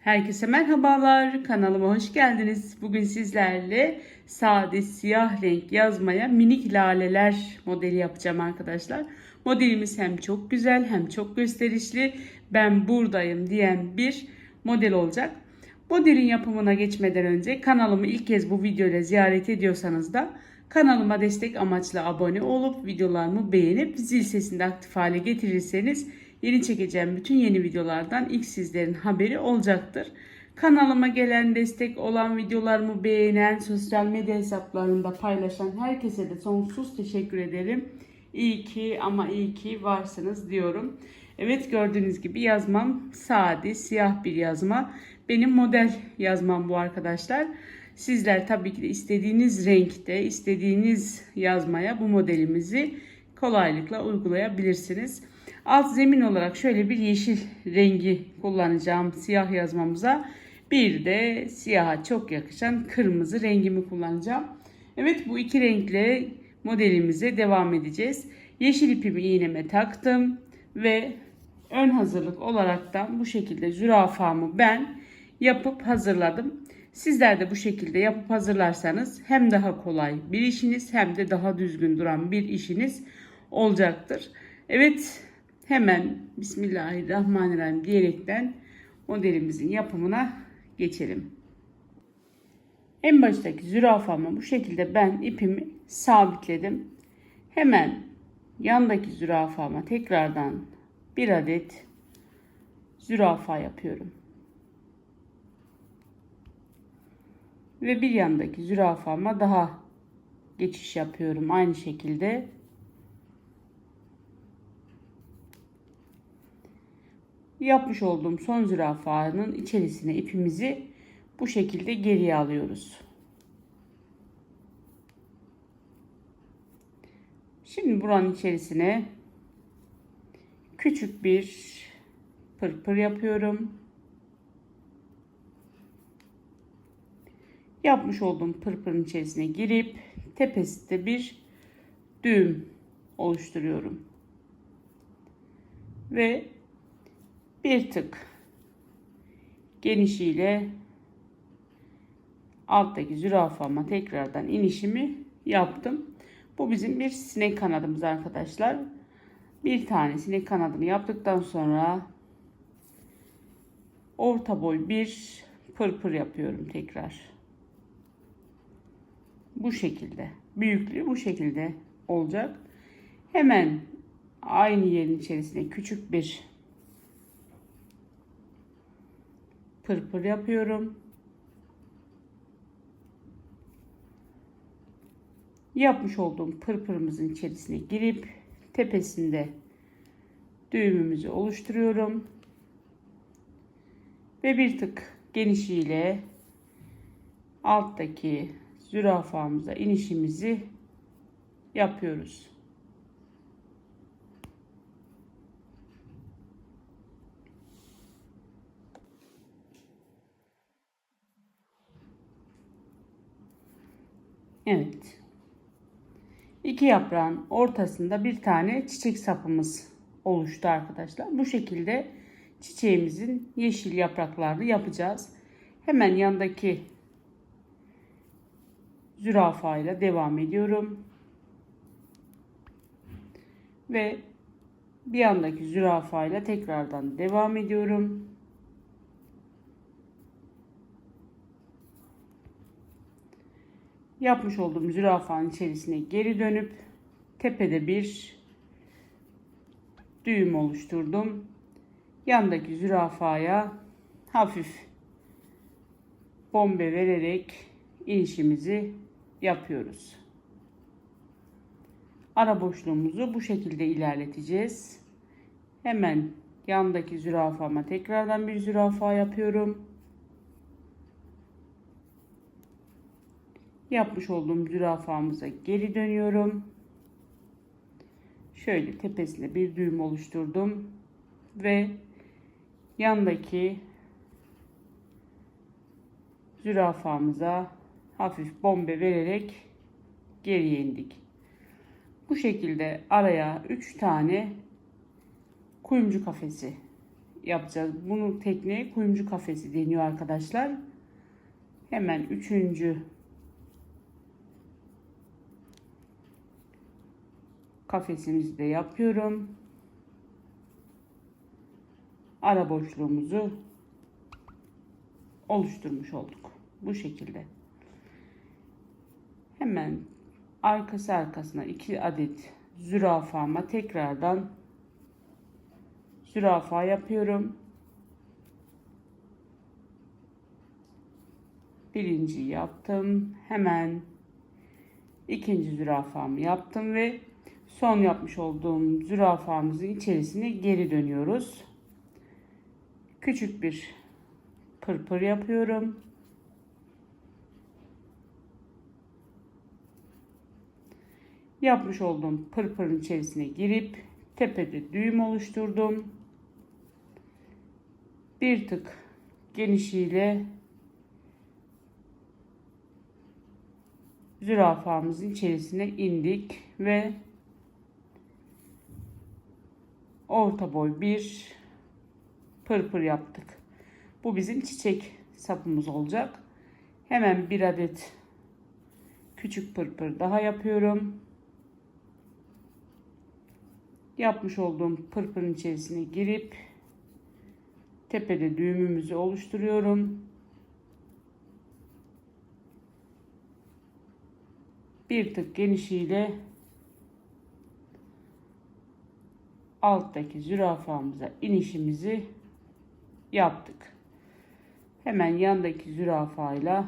Herkese merhabalar. Kanalıma hoş geldiniz. Bugün sizlerle sade siyah renk yazmaya minik laleler modeli yapacağım arkadaşlar. Modelimiz hem çok güzel hem çok gösterişli. Ben buradayım diyen bir model olacak. Modelin yapımına geçmeden önce kanalımı ilk kez bu videoyla ziyaret ediyorsanız da kanalıma destek amaçlı abone olup videolarımı beğenip zil sesini aktif hale getirirseniz yeni çekeceğim bütün yeni videolardan ilk sizlerin haberi olacaktır. Kanalıma gelen destek olan videolarımı beğenen, sosyal medya hesaplarında paylaşan herkese de sonsuz teşekkür ederim. İyi ki ama iyi ki varsınız diyorum. Evet gördüğünüz gibi yazmam sade, siyah bir yazma. Benim model yazmam bu arkadaşlar. Sizler tabii ki de istediğiniz renkte, istediğiniz yazmaya bu modelimizi kolaylıkla uygulayabilirsiniz. Alt zemin olarak şöyle bir yeşil rengi kullanacağım siyah yazmamıza. Bir de siyaha çok yakışan kırmızı rengimi kullanacağım. Evet bu iki renkle modelimize devam edeceğiz. Yeşil ipimi iğneme taktım ve ön hazırlık olaraktan bu şekilde zürafamı ben yapıp hazırladım. Sizler de bu şekilde yapıp hazırlarsanız hem daha kolay bir işiniz hem de daha düzgün duran bir işiniz olacaktır. Evet hemen Bismillahirrahmanirrahim diyerekten modelimizin yapımına geçelim. En baştaki zürafamı bu şekilde ben ipimi sabitledim. Hemen yandaki zürafama tekrardan bir adet zürafa yapıyorum. Ve bir yandaki zürafama daha geçiş yapıyorum aynı şekilde. Yapmış olduğum son zürafanın içerisine ipimizi bu şekilde geriye alıyoruz. Şimdi buranın içerisine küçük bir pırpır yapıyorum. Yapmış olduğum pırpırın içerisine girip tepesinde bir düğüm oluşturuyorum. Ve bir tık genişiyle alttaki zürafama tekrardan inişimi yaptım. Bu bizim bir sinek kanadımız arkadaşlar. Bir tane sinek kanadını yaptıktan sonra orta boy bir pırpır yapıyorum tekrar. Bu şekilde. Büyüklüğü bu şekilde olacak. Hemen aynı yerin içerisine küçük bir pırpır yapıyorum. Yapmış olduğum pırpırımızın içerisine girip tepesinde düğümümüzü oluşturuyorum. Ve bir tık genişliğiyle alttaki zürafamıza inişimizi yapıyoruz. Evet. İki yaprağın ortasında bir tane çiçek sapımız oluştu arkadaşlar. Bu şekilde çiçeğimizin yeşil yapraklarını yapacağız. Hemen yandaki zürafa ile devam ediyorum. Ve bir yandaki zürafa ile tekrardan devam ediyorum. Yapmış olduğum zürafanın içerisine geri dönüp tepede bir düğüm oluşturdum. Yandaki zürafaya hafif bombe vererek inişimizi yapıyoruz. Ara boşluğumuzu bu şekilde ilerleteceğiz. Hemen yandaki zürafama tekrardan bir zürafa yapıyorum. Yapmış olduğum zürafamıza geri dönüyorum. Şöyle tepesine bir düğüm oluşturdum ve yandaki zürafamıza hafif bombe vererek geriye indik. Bu şekilde araya 3 tane kuyumcu kafesi yapacağız. Bunu tekneye kuyumcu kafesi deniyor arkadaşlar. Hemen üçüncü kafesimizi de yapıyorum. Ara boşluğumuzu oluşturmuş olduk. Bu şekilde. Hemen arkası arkasına iki adet zürafama tekrardan zürafa yapıyorum. Birinci yaptım. Hemen ikinci zürafamı yaptım ve son yapmış olduğum zürafamızın içerisine geri dönüyoruz. Küçük bir pırpır yapıyorum. Yapmış olduğum pırpırın içerisine girip tepede düğüm oluşturdum. Bir tık genişliğiyle zürafamızın içerisine indik ve orta boy bir pırpır yaptık. Bu bizim çiçek sapımız olacak. Hemen bir adet küçük pırpır daha yapıyorum. Yapmış olduğum pırpırın içerisine girip tepede düğümümüzü oluşturuyorum. Bir tık genişliğiyle alttaki zürafamıza inişimizi yaptık. Hemen yandaki zürafayla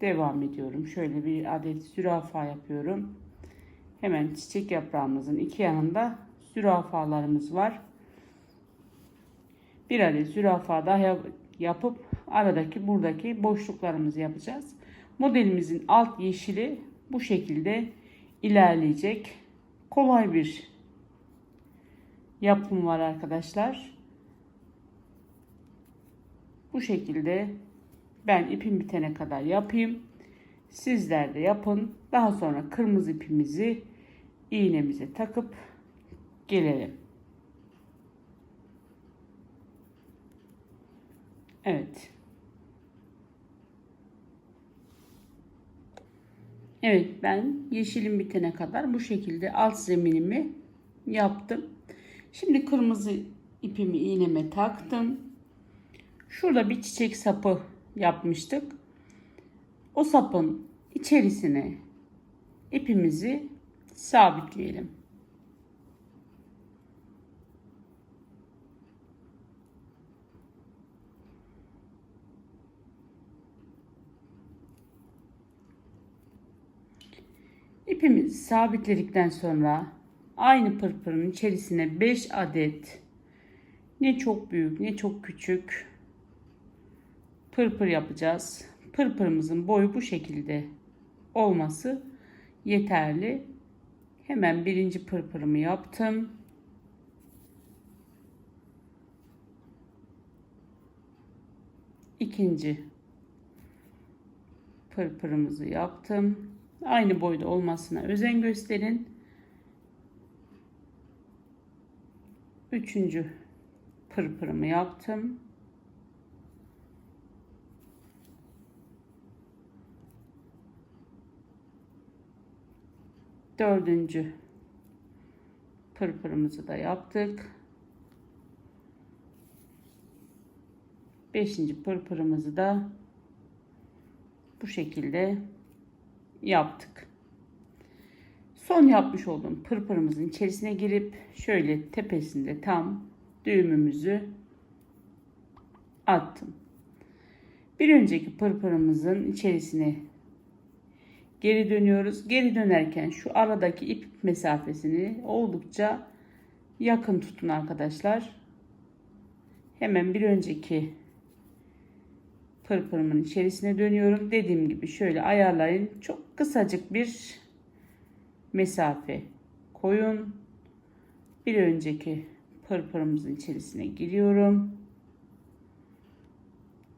devam ediyorum. Şöyle bir adet zürafa yapıyorum. Hemen çiçek yaprağımızın iki yanında zürafalarımız var. Bir adet zürafa daha yapıp aradaki buradaki boşluklarımızı yapacağız. Modelimizin alt yeşili bu şekilde ilerleyecek. Kolay bir yapım var arkadaşlar. Bu şekilde ben ipim bitene kadar yapayım. Sizler de yapın. Daha sonra kırmızı ipimizi iğnemize takıp gelelim. Evet. Evet ben yeşilim bitene kadar bu şekilde alt zeminimi yaptım. Şimdi kırmızı ipimi iğneme taktım. Şurada bir çiçek sapı yapmıştık. O sapın içerisine ipimizi sabitleyelim. İpimizi sabitledikten sonra aynı pırpırın içerisine 5 adet ne çok büyük ne çok küçük pırpır yapacağız. Pırpırımızın boyu bu şekilde olması yeterli. Hemen birinci pırpırımı yaptım. İkinci pırpırımızı yaptım. Aynı boyda olmasına özen gösterin. Üçüncü pırpırımı yaptım. Dördüncü pırpırımızı da yaptık. Beşinci pırpırımızı da bu şekilde yaptık. Son yapmış olduğum pırpırımızın içerisine girip şöyle tepesinde tam düğümümüzü attım. Bir önceki pırpırımızın içerisine geri dönüyoruz. Geri dönerken şu aradaki ip mesafesini oldukça yakın tutun arkadaşlar. Hemen bir önceki pırpırımın içerisine dönüyorum. Dediğim gibi şöyle ayarlayın. Çok kısacık bir mesafe koyun. Bir önceki pırpırımızın içerisine giriyorum.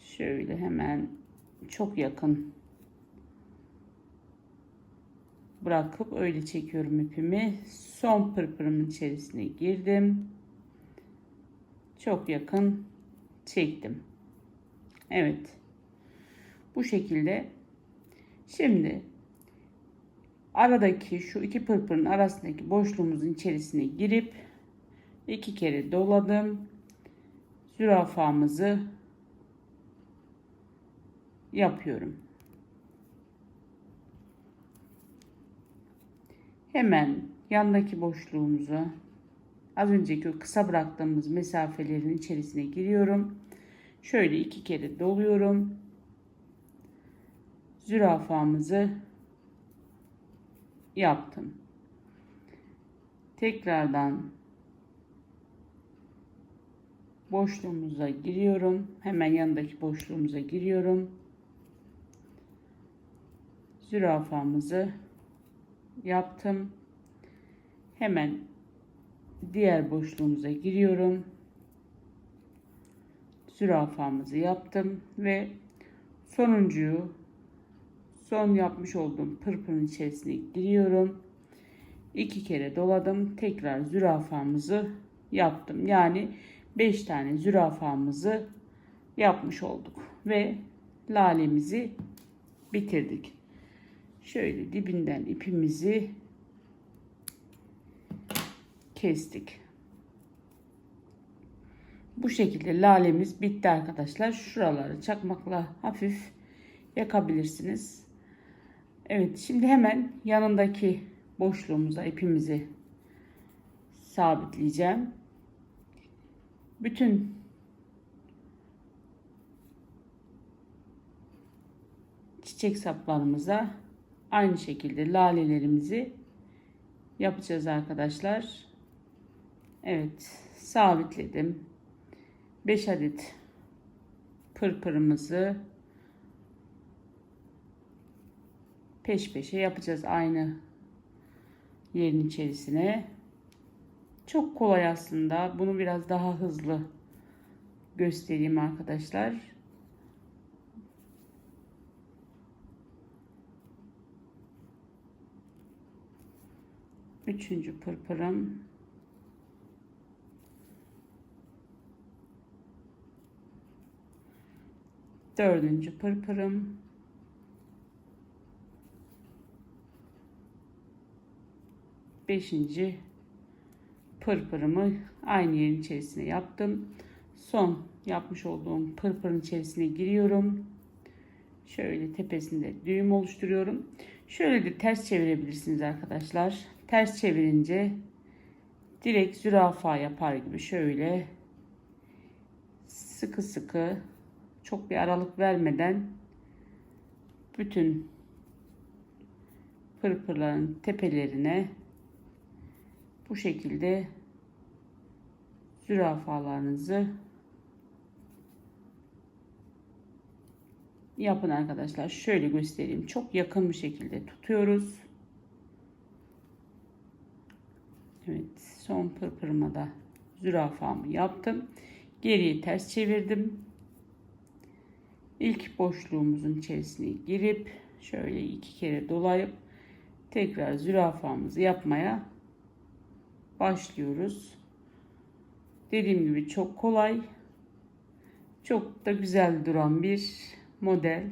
Şöyle hemen çok yakın bırakıp öyle çekiyorum ipimi. Son pırpırımın içerisine girdim. çok yakın çektim. Evet. Bu şekilde. Şimdi aradaki şu iki pırpırın arasındaki boşluğumuzun içerisine girip iki kere doladım. Zürafamızı yapıyorum. Hemen yandaki boşluğumuza az önceki kısa bıraktığımız mesafelerin içerisine giriyorum. Şöyle iki kere doluyorum. Zürafamızı yaptım. Tekrardan boşluğumuza giriyorum. Hemen yanındaki boşluğumuza giriyorum. Zürafamızı yaptım. Hemen diğer boşluğumuza giriyorum. Zürafamızı yaptım ve sonuncuyu son yapmış olduğum pırpırın içerisine giriyorum. İki kere doladım. Tekrar zürafamızı yaptım. Yani 5 tane zürafamızı yapmış olduk ve lalemizi bitirdik. Şöyle dibinden ipimizi kestik. Bu şekilde lalemiz bitti arkadaşlar. Şuraları çakmakla hafif yakabilirsiniz. Evet şimdi hemen yanındaki boşluğumuza ipimizi sabitleyeceğim. Bütün çiçek saplarımıza aynı şekilde lalelerimizi yapacağız arkadaşlar. Evet sabitledim. 5 adet pırpırımızı peş peşe yapacağız aynı yerin içerisine. Çok kolay aslında. Bunu biraz daha hızlı göstereyim arkadaşlar. Üçüncü pırpırım. Dördüncü pırpırım. Beşinci pırpırımı aynı yerin içerisine yaptım. Son yapmış olduğum pırpırın içerisine giriyorum. Şöyle tepesinde düğüm oluşturuyorum. Şöyle de ters çevirebilirsiniz arkadaşlar. Ters çevirince direkt zürafa yapar gibi şöyle sıkı sıkı çok bir aralık vermeden bütün pırpırların tepelerine bu şekilde zürafalarınızı yapın arkadaşlar. Şöyle göstereyim. Çok yakın bir şekilde tutuyoruz. Evet, son pırpırıma da zürafamı yaptım. Geriye ters çevirdim. İlk boşluğumuzun içerisine girip şöyle iki kere dolayıp tekrar zürafamızı yapmaya başlıyoruz. Dediğim gibi çok kolay. Çok da güzel duran bir model.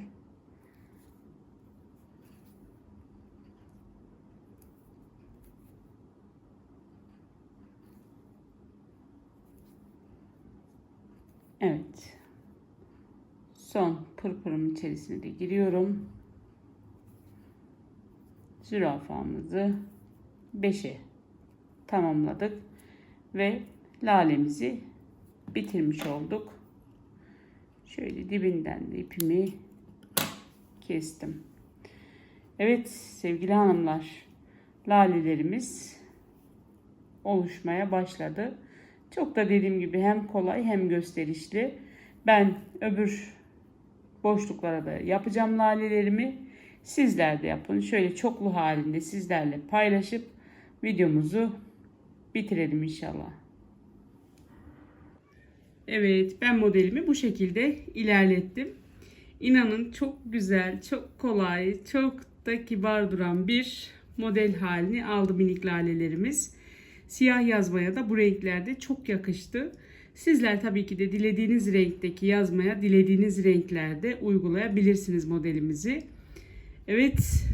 Evet. Son pırpırım içerisine de giriyorum. Zürafamızı 5'e tamamladık ve lalemizi bitirmiş olduk. Şöyle dibinden de ipimi kestim. Evet sevgili hanımlar lalelerimiz oluşmaya başladı. Çok da dediğim gibi hem kolay hem gösterişli. Ben öbür boşluklara da yapacağım lalelerimi. Sizler de yapın. Şöyle çoklu halinde sizlerle paylaşıp videomuzu bitirelim inşallah. Evet ben modelimi bu şekilde ilerlettim. İnanın çok güzel, çok kolay, çok da kibar duran bir model halini aldı minik lalelerimiz. Siyah yazmaya da bu renklerde çok yakıştı. Sizler tabii ki de dilediğiniz renkteki yazmaya dilediğiniz renklerde uygulayabilirsiniz modelimizi. Evet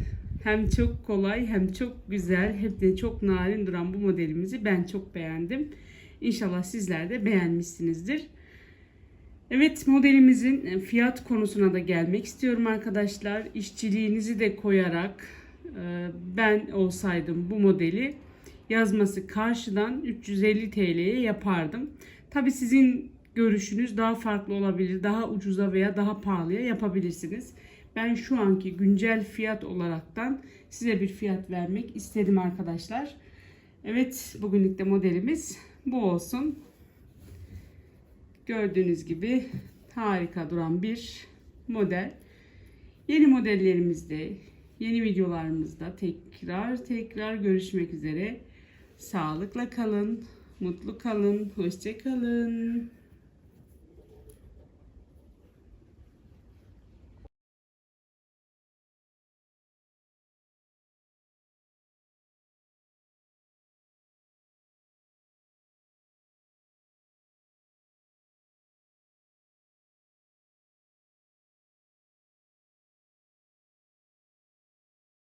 hem çok kolay hem çok güzel hem de çok narin duran bu modelimizi ben çok beğendim. İnşallah sizler de beğenmişsinizdir. Evet modelimizin fiyat konusuna da gelmek istiyorum arkadaşlar. İşçiliğinizi de koyarak e, ben olsaydım bu modeli yazması karşıdan 350 TL'ye yapardım. Tabi sizin görüşünüz daha farklı olabilir. Daha ucuza veya daha pahalıya yapabilirsiniz. Ben şu anki güncel fiyat olaraktan size bir fiyat vermek istedim arkadaşlar. Evet bugünlük de modelimiz bu olsun. Gördüğünüz gibi harika duran bir model. Yeni modellerimizde, yeni videolarımızda tekrar tekrar görüşmek üzere. Sağlıkla kalın, mutlu kalın, hoşça kalın.